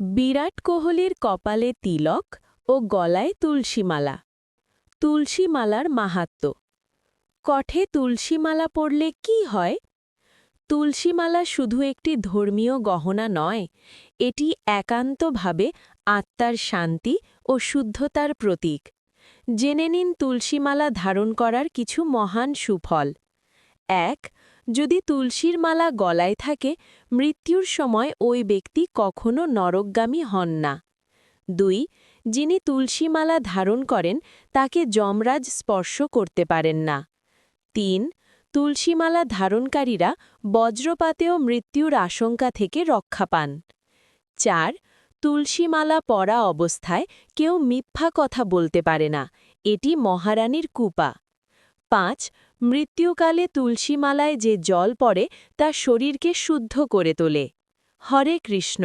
বিরাট কোহলির কপালে তিলক ও গলায় তুলসীমালা। তুলসীমালার মাহাত্ম। কঠে তুলসীমালা পড়লে কি হয়? তুলসীমালা শুধু একটি ধর্মীয় গহনা নয়, এটি একান্তভাবে আত্মার শান্তি ও শুদ্ধতার প্রতীক। জেনে নিন তুলসীমালা ধারণ করার কিছু মহান সুফল। এক যদি তুলসীর মালা গলায় থাকে, মৃত্যুর সময় ওই ব্যক্তি কখনো নরকগামী হন না। দুই, যিনি তুলসীমালা ধারণ করেন, তাকে যমরাজ স্পর্শ করতে পারেন না। তিন তুলসীমালা ধারণকারীরা বজ্রপাতেও মৃত্যুর আশঙ্কা থেকে রক্ষা পান। চার তুলসীমালা পরা অবস্থায় কেউ মিথ্যা কথা বলতে পারে না, এটি মহারানীর কুপা। পাঁচ মৃত্যুকালে তুলসীমালায় যে জল পড়ে তা শরীরকে শুদ্ধ করে তোলে। হরে কৃষ্ণ।